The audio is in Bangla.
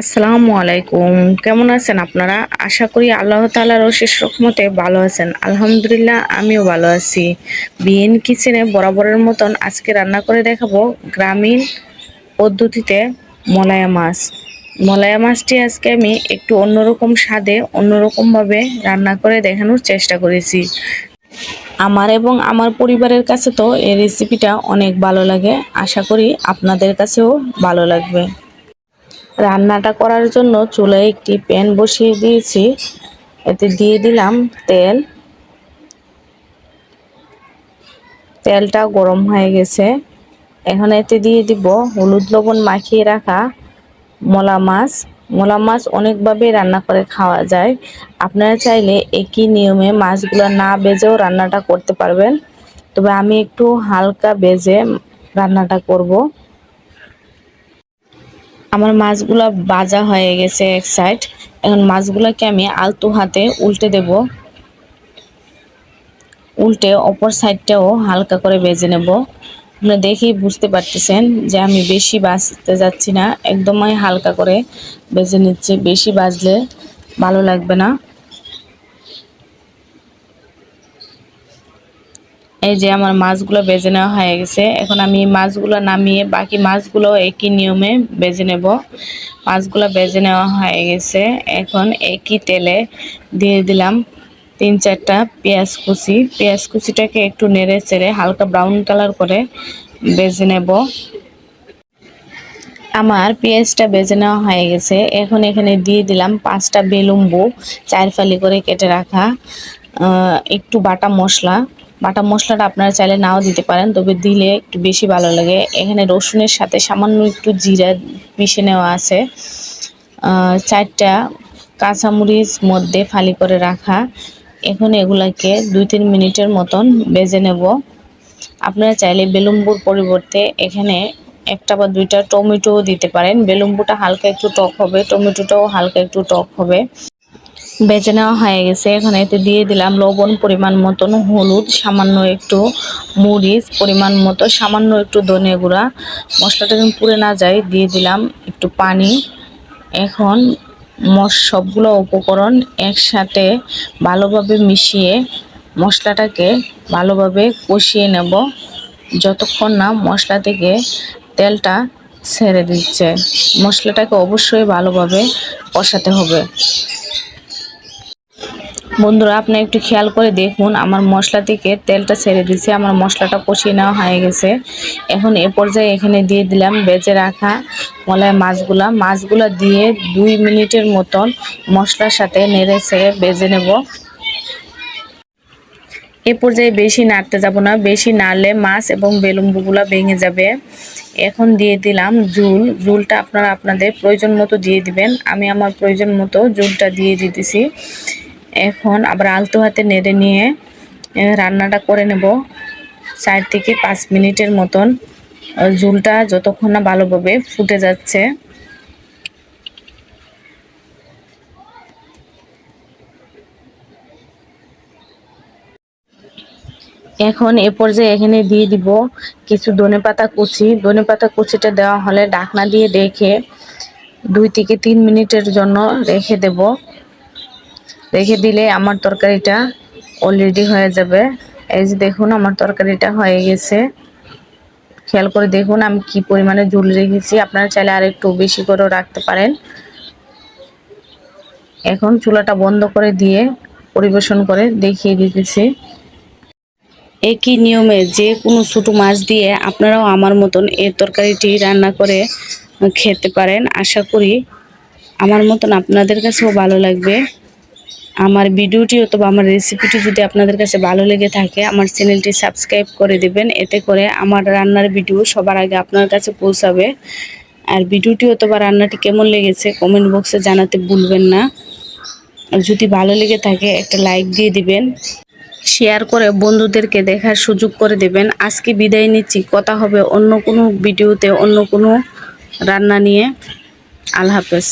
আসসালামু আলাইকুম। কেমন আছেন আপনারা? আশা করি আল্লাহ তালার অশেষ রকমতে ভালো আছেন। আলহামদুলিল্লাহ, আমিও ভালো আছি। বিএন কিচেনে বরাবরের মতন আজকে রান্না করে দেখাবো গ্রামীণ পদ্ধতিতে মলায়া মাছ। মলায়া মাছটি আজকে আমি একটু অন্যরকম স্বাদে, অন্যরকমভাবে রান্না করে দেখানোর চেষ্টা করেছি। আমার এবং আমার পরিবারের কাছে তো এই রেসিপিটা অনেক ভালো লাগে। আশা করি আপনাদের কাছেও ভালো লাগবে। রান্নাটা করার জন্য চুলায় একটি প্যান বসিয়ে দিয়েছি। এতে দিয়ে দিলাম তেল। তেলটা গরম হয়ে গেছে। এখন এতে দিয়ে দিব হলুদ লবণ মাখিয়ে রাখা মলা মাছ। মলা মাছ অনেকভাবে রান্না করে খাওয়া যায়। আপনারা চাইলে একই নিয়মে মাছগুলো না বেজেও রান্নাটা করতে পারবেন। তবে আমি একটু হালকা বেজে রান্নাটা করব। আমার মাছগুলো বাজা হয়ে গেছে এক সাইড এখন মাছগুলোকে আমি আলতু হাতে উল্টে দেব। উল্টে অপর সাইডটাও হালকা করে বেজে নেব। আপনারা দেখেই বুঝতে পারতেছেন যে আমি বেশি বাজতে যাচ্ছি না। একদমই হালকা করে বেজে নিচ্ছি। বেশি বাজলে ভালো লাগবে না। এই যে আমার মাছগুলো বেজে নেওয়া হয়ে গেছে। এখন আমি মাছগুলো নামিয়ে বাকি মাছগুলো একই নিয়মে বেজে নেব। মাছগুলো বেজে নেওয়া হয়ে গেছে। এখন একই তেলে দিয়ে দিলাম তিন চারটা পেঁয়াজ কুচি। পেঁয়াজ কুচিটাকে একটু নেড়ে চেড়ে হালকা ব্রাউন কালার করে বেজে নেব। আমার পেঁয়াজটা বেজে নেওয়া হয়ে গেছে। এখন এখানে দিয়ে দিলাম পাঁচটা বেলুম্বু চার ফালি করে কেটে রাখা একটু বাটা মশলা। বাটা মশলাটা আপনারা চাইলে নাও দিতে পারেন, তবে দিলে একটু বেশি ভালো লাগে। এখানে রসুনের সাথে সামান্য একটু জিরা পিষে নেওয়া আছে। চারটা কাঁচামরিচ মধ্যে ফালি করে রাখা। এখন এগুলাকে দুই তিন মিনিটের মতন বেজে নেব। আপনারা চাইলে বেলুম্বুর পরিবর্তে এখানে একটা বা দুইটা টমেটো দিতে পারেন। বেলুম্বুটা হালকা একটু টক হবে, টমেটোটাও হালকা একটু টক হবে। বেজে নেওয়া হয়ে গেছে। এখানে এতে দিয়ে দিলাম লবণ পরিমাণ মতন, হলুদ, সামান্য একটু মরিচ পরিমাণ মতো, সামান্য একটু ধনে গুঁড়া। মশলাটা যেন পুড়ে না যায়, দিয়ে দিলাম একটু পানি। এখন সবগুলো উপকরণ একসাথে ভালোভাবে মিশিয়ে মশলাটাকে ভালোভাবে কষিয়ে নেব। যতক্ষণ না মশলা থেকে তেলটা ছেড়ে দিচ্ছে, মশলাটাকে অবশ্যই ভালোভাবে কষাতে হবে। বন্ধুরা, আপনি একটু খেয়াল করে দেখুন, আমার মশলা থেকে তেলটা ছেড়ে দিচ্ছে আমার মশলাটা কষিয়ে নেওয়া হয়ে গেছে। এখন এ পর্যায়ে এখানে দিয়ে দিলাম বেজে রাখা মলায় মাছগুলা। মাছগুলা দিয়ে দুই মিনিটের মতন মশলার সাথে নেড়ে ছেড়ে বেজে নেব। এ পর্যায়ে বেশি নাড়তে যাব না, বেশি নাড়লে মাছ এবং বেলুম্বুগুলো ভেঙে যাবে। এখন দিয়ে দিলাম জুল জুলটা আপনারা আপনাদের প্রয়োজন মতো দিয়ে দিবেন। আমি আমার প্রয়োজন মতো জুলটা দিয়ে দিতেছি। এখন আবার আলতো হাতে নেড়ে নিয়ে রান্নাটা করে নেব। চার থেকে পাঁচ মিনিটের মতন ঝুলটা যতক্ষণ না ভালোভাবে ফুটে যাচ্ছে। এখন এ পর্যায়ে এখানে দিয়ে দিব কিছু ধনে পাতা কুচি। ধনে পাতা কুচিটা দেওয়া হলে ডাকনা দিয়ে রেখে দুই থেকে তিন মিনিটের জন্য রেখে দেব। রেখে দিলে আমার তরকারিটা অলরেডি হয়ে যাবে। এই যে দেখুন, আমার তরকারিটা হয়ে গেছে। খেয়াল করে দেখুন, আমি কি পরিমাণে ঝুল রেখেছি। আপনারা চাইলে আর একটু বেশি করেও রাখতে পারেন। এখন চুলাটা বন্ধ করে দিয়ে পরিবেশন করে দেখিয়ে দিতেছি। একই নিয়মে যে কোনো ছোটো মাছ দিয়ে আপনারাও আমার মতন এই তরকারিটি রান্না করে খেতে পারেন। আশা করি আমার মতন আপনাদের কাছেও ভালো লাগবে। আমার ভিডিওটি অথবা আমার রেসিপিটি যদি আপনাদের কাছে ভালো লেগে থাকে, আমার চ্যানেলটি সাবস্ক্রাইব করে দেবেন। এতে করে আমার রান্নার ভিডিও সবার আগে আপনার কাছে পৌঁছাবে। আর ভিডিওটি অথবা রান্নাটি কেমন লেগেছে কমেন্ট বক্সে জানাতে ভুলবেন না। আর যদি ভালো লেগে থাকে, একটা লাইক দিয়ে দিবেন। শেয়ার করে বন্ধুদেরকে দেখার সুযোগ করে দেবেন। আজকে বিদায় নিচ্ছি। কথা হবে অন্য কোনো ভিডিওতে, অন্য কোনো রান্না নিয়ে। আল্লাহ হাফেজ।